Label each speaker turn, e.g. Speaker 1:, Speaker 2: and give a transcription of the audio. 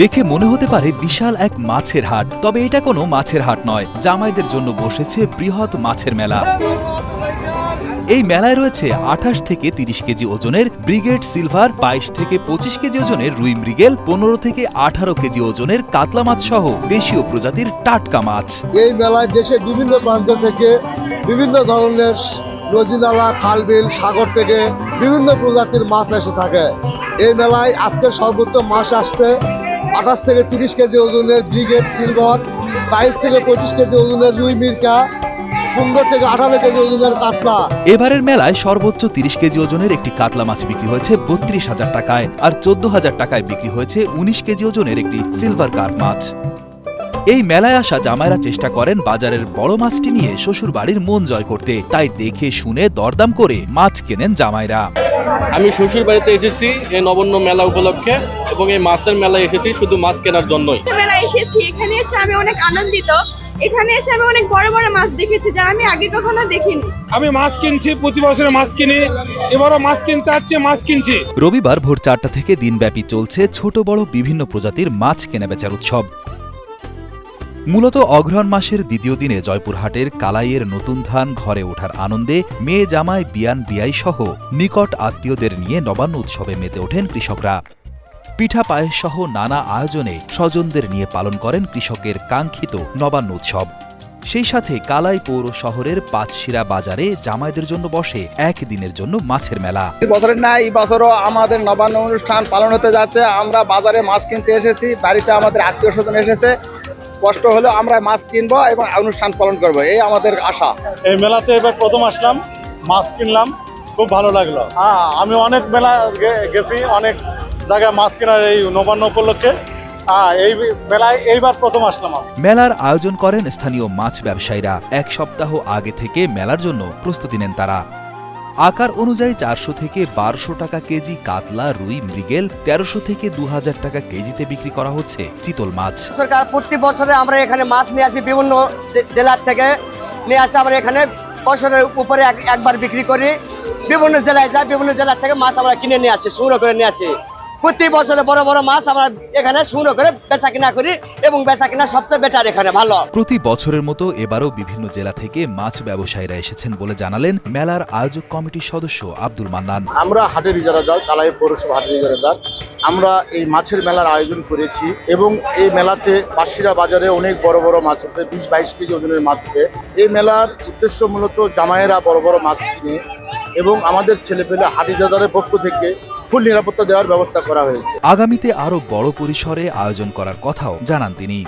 Speaker 1: দেখে মনে হতে পারে বিশাল এক মাছের হাট। তবে এটা কোনো মাছের হাট নয়। জামাইদের জন্য বসেছে বৃহৎ মাছের মেলা। এই মেলায় রয়েছে আঠাশ থেকে তিরিশ কেজি ওজনের ব্রিগেড সিলভার, বাইশ থেকে পঁচিশ কেজি ওজনের রুই মৃগেল, পনেরো থেকে আঠারো কেজি ওজনের কাতলা মাছ সহ দেশীয় প্রজাতির টাটকা মাছ।
Speaker 2: এই মেলায় দেশের বিভিন্ন প্রান্ত থেকে বিভিন্ন ধরনের নদীনালা খালবিল, সাগর থেকে বিভিন্ন প্রজাতির মাছ এসে থাকে। এই মেলায় আজকে সর্বোচ্চ মাছ আসতে আঠাশ থেকে তিরিশ কেজি ওজনের ব্রিগেড সিলভার, বাইশ থেকে পঁচিশ কেজি ওজনের রুই মির্কা, পনেরো থেকে আঠারো কেজি ওজনের কাতলা।
Speaker 1: এবারের মেলায় সর্বোচ্চ তিরিশ কেজি ওজনের একটি কাতলা মাছ বিক্রি হয়েছে বত্রিশ হাজার টাকায়, আর চোদ্দ হাজার টাকায় বিক্রি হয়েছে উনিশ কেজি ওজনের একটি সিলভার কার্প মাছ। এই মেলায় আসা জামাইরা চেষ্টা করেন বাজারের বড় মাছটি নিয়ে শ্বশুর বাড়ির মন জয় করতে। তাই দেখে শুনে দরদাম করে মাছ কেনেন জামাইরা।
Speaker 3: আমি শ্বশুর বাড়িতে এসেছি এই নবান্ন মেলা উপলক্ষে এবং এই মাছের মেলায় এসেছি শুধু মাছ কেনার জন্যই।
Speaker 4: মেলায় এসেছি এখানে এসে আমি অনেক আনন্দিত। এখানে এসে আমি অনেক বড় বড় মাছ দেখেছি যা আমি আগে কখনো দেখিনি।
Speaker 5: আমি মাছ কিনছি প্রতি বছরে মাছ কিনি। এবারও মাছ কিনতে যাচ্ছি মাছ কিনছি।
Speaker 1: রবিবার ভোর চারটা থেকে দিনব্যাপী চলছে ছোট বড় বিভিন্ন প্রজাতির মাছ কেনাবেচার উৎসব। মূলত অগ্রহণ মাসের দ্বিতীয় দিনে জয়পুরহাটের কালাইয়ের নতুন ধান ঘরে ওঠার আনন্দে মেয়ে জামাই বিয়ান বিয়াই সহ নিকট আত্মীয়দের নিয়ে নবান্ন উৎসবে মেতে ওঠেন কৃষকরা। পিঠা পায়েস সহ নানা আয়োজনে স্বজনদের নিয়ে পালন করেন কৃষকের কাঙ্ক্ষিত নবান্ন উৎসব। সেই সাথে কালাই পৌর শহরের পাঁচশিরা বাজারে জামাইদের জন্য বসে একদিনের জন্য মাছের মেলা।
Speaker 6: বছরের না, এই বছরও আমাদের নবান্ন অনুষ্ঠান পালন হতে যাচ্ছে। আমরা বাজারে মাছ কিনতে এসেছি, বাড়িতে আমাদের আত্মীয় স্বজন এসেছে। স্পষ্ট হলো আমরা মাছ কিনবো এবং অনুষ্ঠান পালন করব। এই আমাদের আশা।
Speaker 7: এই মেলাতে এবার প্রথম আসলাম মাছ কিনলাম খুব ভালো লাগল। হ্যাঁ আমি অনেক মেলা গে- গেছি অনেক জায়গায় মাছ কেনার এই নবান্ন উপলক্ষে। হ্যাঁ এই মেলায় এইবার প্রথম আসলাম
Speaker 1: মেলার আয়োজন করেন স্থানীয় মাছ ব্যবসায়ীরা। এক সপ্তাহ আগে থেকে মেলার জন্য প্রস্তুতি নেন তারা। আকার অনুযায়ী চারশো থেকে বারোশো টাকা কেজি কাতলা, রুই, মৃগেল তেরোশো থেকে দু হাজার টাকা কেজিতে বিক্রি করা হচ্ছে চিতল মাছ।
Speaker 8: সরকার, প্রতি বছরে আমরা এখানে মাছ নিয়ে আসি, বিভিন্ন জেলার থেকে নিয়ে আসি আমরা এখানে বছরের উপরে এক- একবার বিক্রি করি। বিভিন্ন জেলায় যাই, বিভিন্ন জেলার থেকে মাছ আমরা কিনে নিয়ে আসি, সংগ্রহ করে নিয়ে আসি। প্রতি বছরে বড় বড় মাছ আমরা এখানে সংগ্রহ করে বেচা কিনা করি এবং বেচা কিনা সবচেয়ে বেটার এখানে ভালো।
Speaker 1: প্রতি বছরের মতো এবারও বিভিন্ন জেলা থেকে মাছ ব্যবসায়ীরা এসেছেন বলে জানালেন মেলার আয়োজক কমিটির সদস্য আব্দুল মান্নান।
Speaker 2: আমরা হাটের ইজারাদার কালাই পৌরসভা হাটের ইজারাদার আমরা এই মাছের মেলার আয়োজন করেছি এবং এই মেলাতে পাশিরা বাজারে অনেক বড় বড় মাছ উঠবে বিশ বাইশ কেজি ওজনের মাছ উঠবে এই মেলার উদ্দেশ্য মূলত জামাইয়েরা বড় বড় মাছ কিনে এবং আমাদের ছেলেপেলে হাট ইজারাদারের পক্ষ থেকে ফুল নিরাপত্তা দেওয়ার ব্যবস্থা করা হয়েছে।
Speaker 1: আগামীতে আরও বড় পরিসরে আয়োজন করার কথাও জানান তিনি।